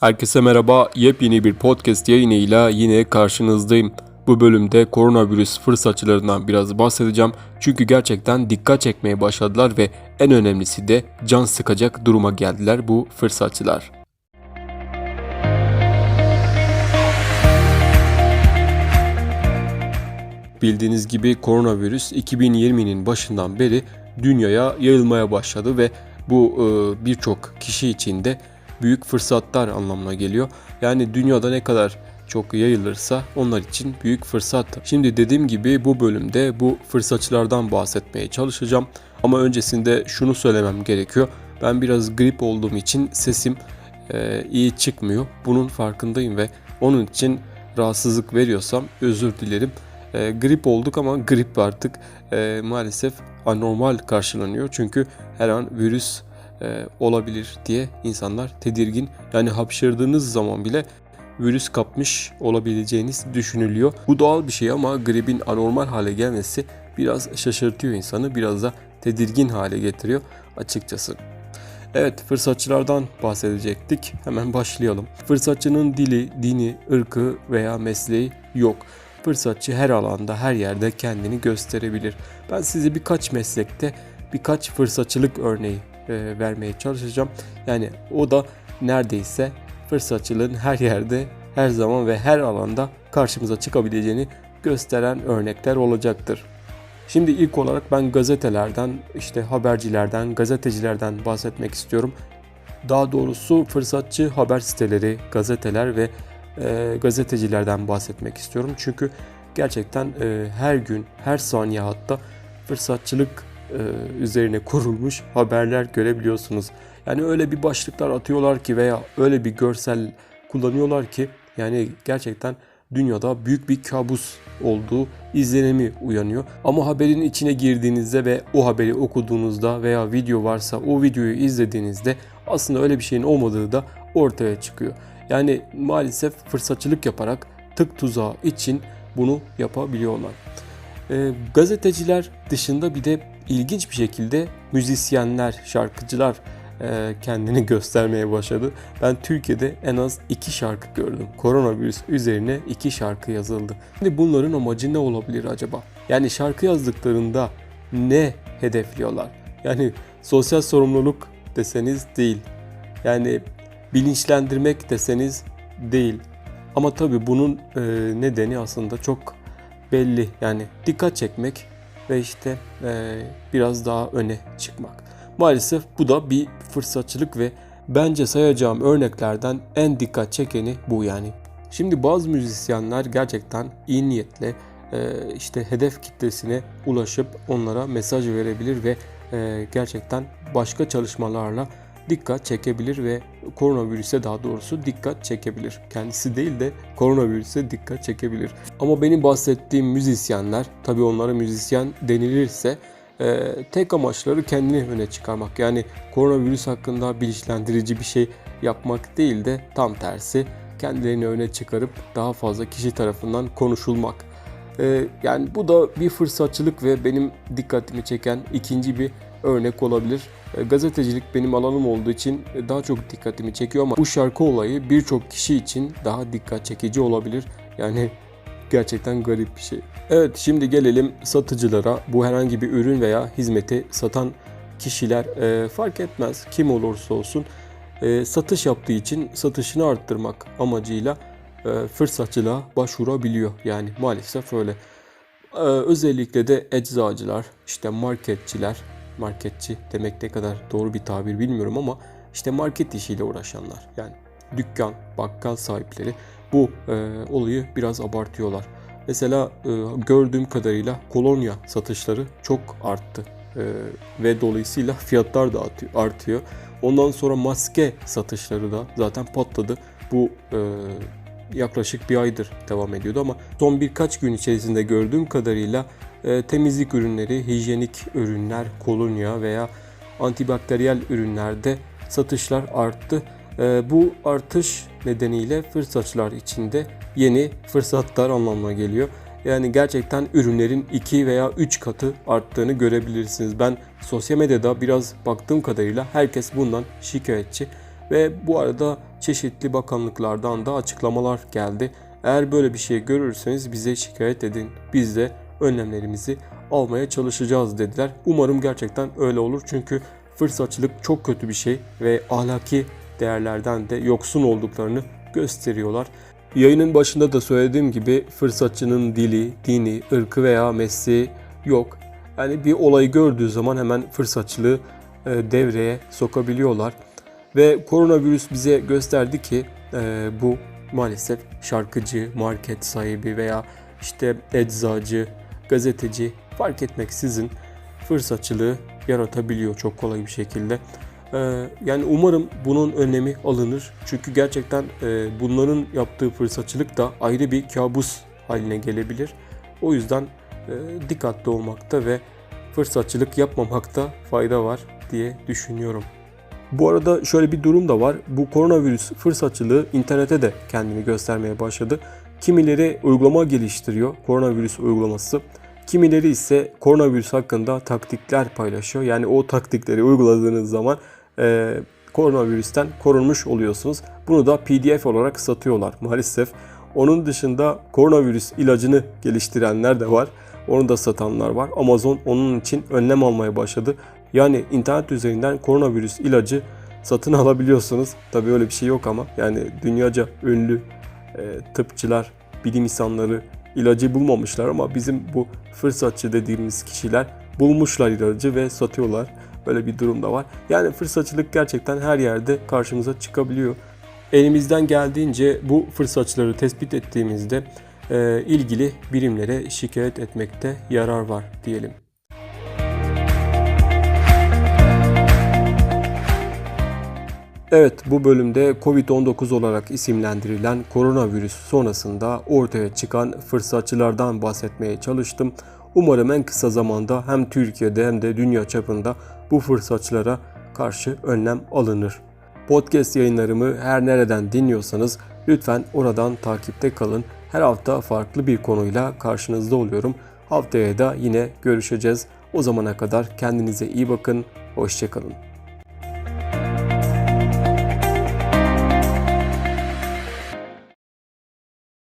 Herkese merhaba. Yepyeni bir podcast yayınıyla yine karşınızdayım. Bu bölümde koronavirüs fırsatçılarından biraz bahsedeceğim. Çünkü gerçekten dikkat çekmeye başladılar ve en önemlisi de can sıkacak duruma geldiler bu fırsatçılar. Bildiğiniz gibi koronavirüs 2020'nin başından beri dünyaya yayılmaya başladı ve bu e, birçok kişi için de büyük fırsatlar anlamına geliyor. Yani dünyada ne kadar çok yayılırsa onlar için büyük fırsat. Şimdi dediğim gibi bu bölümde bu fırsatçılardan bahsetmeye çalışacağım. Ama öncesinde şunu söylemem gerekiyor. Ben biraz grip olduğum için sesim e, iyi çıkmıyor. Bunun farkındayım ve onun için rahatsızlık veriyorsam özür dilerim. E, grip olduk ama grip artık e, maalesef anormal karşılanıyor. Çünkü her an virüs e, olabilir diye insanlar tedirgin. Yani hapşırdığınız zaman bile virüs kapmış olabileceğiniz düşünülüyor. Bu doğal bir şey ama gripin anormal hale gelmesi biraz şaşırtıyor insanı, biraz da tedirgin hale getiriyor açıkçası. Evet, fırsatçılardan bahsedecektik. Hemen başlayalım. Fırsatçının dili, dini, ırkı veya mesleği yok. Fırsatçı her alanda, her yerde kendini gösterebilir. Ben size birkaç meslekte birkaç fırsatçılık örneği e, vermeye çalışacağım. Yani o da neredeyse fırsatçılığın her yerde, her zaman ve her alanda karşımıza çıkabileceğini gösteren örnekler olacaktır. Şimdi ilk olarak ben gazetelerden, işte habercilerden, gazetecilerden bahsetmek istiyorum. Daha doğrusu fırsatçı haber siteleri, gazeteler ve e, gazetecilerden bahsetmek istiyorum. Çünkü gerçekten e, her gün, her saniye hatta fırsatçılık üzerine kurulmuş haberler görebiliyorsunuz. Yani öyle bir başlıklar atıyorlar ki veya öyle bir görsel kullanıyorlar ki yani gerçekten dünyada büyük bir kabus olduğu izlenimi uyanıyor. Ama haberin içine girdiğinizde ve o haberi okuduğunuzda veya video varsa o videoyu izlediğinizde aslında öyle bir şeyin olmadığı da ortaya çıkıyor. Yani maalesef fırsatçılık yaparak tık tuzağı için bunu yapabiliyorlar. E, gazeteciler dışında bir de ilginç bir şekilde müzisyenler, şarkıcılar e, kendini göstermeye başladı. Ben Türkiye'de en az iki şarkı gördüm. Koronavirüs üzerine iki şarkı yazıldı. Şimdi bunların amacı ne olabilir acaba? Yani şarkı yazdıklarında ne hedefliyorlar? Yani sosyal sorumluluk deseniz değil. Yani bilinçlendirmek deseniz değil. Ama tabii bunun e, nedeni aslında çok belli. Yani dikkat çekmek ve işte e, biraz daha öne çıkmak. Maalesef bu da bir fırsatçılık ve bence sayacağım örneklerden en dikkat çekeni bu yani. Şimdi bazı müzisyenler gerçekten iyi niyetle e, işte hedef kitlesine ulaşıp onlara mesaj verebilir ve e, gerçekten başka çalışmalarla dikkat çekebilir ve koronavirüse daha doğrusu dikkat çekebilir. Kendisi değil de koronavirüse dikkat çekebilir. Ama benim bahsettiğim müzisyenler tabi onlara müzisyen denilirse e, tek amaçları kendini öne çıkarmak. Yani koronavirüs hakkında bilinçlendirici bir şey yapmak değil de tam tersi kendilerini öne çıkarıp daha fazla kişi tarafından konuşulmak. E, yani bu da bir fırsatçılık ve benim dikkatimi çeken ikinci bir örnek olabilir. E, gazetecilik benim alanım olduğu için e, daha çok dikkatimi çekiyor ama bu şarkı olayı birçok kişi için daha dikkat çekici olabilir. Yani gerçekten garip bir şey. Evet şimdi gelelim satıcılara. Bu herhangi bir ürün veya hizmeti satan kişiler e, fark etmez kim olursa olsun e, satış yaptığı için satışını arttırmak amacıyla e, fırsatçılığa başvurabiliyor. Yani maalesef öyle. E, özellikle de eczacılar, işte marketçiler, marketçi demek ne kadar doğru bir tabir bilmiyorum ama işte market işiyle uğraşanlar yani dükkan, bakkal sahipleri bu e, olayı biraz abartıyorlar. Mesela e, gördüğüm kadarıyla kolonya satışları çok arttı e, ve dolayısıyla fiyatlar da artıyor. Ondan sonra maske satışları da zaten patladı. Bu e, yaklaşık bir aydır devam ediyordu ama son birkaç gün içerisinde gördüğüm kadarıyla e, temizlik ürünleri, hijyenik ürünler, kolonya veya antibakteriyel ürünlerde satışlar arttı. E, bu artış nedeniyle fırsatçılar içinde yeni fırsatlar anlamına geliyor. Yani gerçekten ürünlerin 2 veya 3 katı arttığını görebilirsiniz. Ben sosyal medyada biraz baktığım kadarıyla herkes bundan şikayetçi. Ve bu arada çeşitli bakanlıklardan da açıklamalar geldi. Eğer böyle bir şey görürseniz bize şikayet edin. Biz de önlemlerimizi almaya çalışacağız dediler. Umarım gerçekten öyle olur. Çünkü fırsatçılık çok kötü bir şey ve ahlaki değerlerden de yoksun olduklarını gösteriyorlar. Yayının başında da söylediğim gibi fırsatçının dili, dini, ırkı veya mesleği yok. Yani bir olayı gördüğü zaman hemen fırsatçılığı e, devreye sokabiliyorlar. Ve koronavirüs bize gösterdi ki e, bu maalesef şarkıcı, market sahibi veya işte eczacı, gazeteci fark etmeksizin fırsatçılığı yaratabiliyor çok kolay bir şekilde. Ee, yani umarım bunun önlemi alınır. Çünkü gerçekten e, bunların yaptığı fırsatçılık da ayrı bir kabus haline gelebilir. O yüzden e, dikkatli olmakta ve fırsatçılık yapmamakta fayda var diye düşünüyorum. Bu arada şöyle bir durum da var. Bu koronavirüs fırsatçılığı internete de kendini göstermeye başladı. Kimileri uygulama geliştiriyor, koronavirüs uygulaması. Kimileri ise koronavirüs hakkında taktikler paylaşıyor. Yani o taktikleri uyguladığınız zaman e, koronavirüsten korunmuş oluyorsunuz. Bunu da PDF olarak satıyorlar maalesef. Onun dışında koronavirüs ilacını geliştirenler de var. Onu da satanlar var. Amazon onun için önlem almaya başladı. Yani internet üzerinden koronavirüs ilacı satın alabiliyorsunuz. Tabii öyle bir şey yok ama yani dünyaca ünlü e, tıpçılar, bilim insanları ilacı bulmamışlar ama bizim bu fırsatçı dediğimiz kişiler bulmuşlar ilacı ve satıyorlar. Böyle bir durum da var. Yani fırsatçılık gerçekten her yerde karşımıza çıkabiliyor. Elimizden geldiğince bu fırsatçıları tespit ettiğimizde e, ilgili birimlere şikayet etmekte yarar var diyelim. Evet bu bölümde Covid-19 olarak isimlendirilen koronavirüs sonrasında ortaya çıkan fırsatçılardan bahsetmeye çalıştım. Umarım en kısa zamanda hem Türkiye'de hem de dünya çapında bu fırsatçılara karşı önlem alınır. Podcast yayınlarımı her nereden dinliyorsanız lütfen oradan takipte kalın. Her hafta farklı bir konuyla karşınızda oluyorum. Haftaya da yine görüşeceğiz. O zamana kadar kendinize iyi bakın. Hoşçakalın.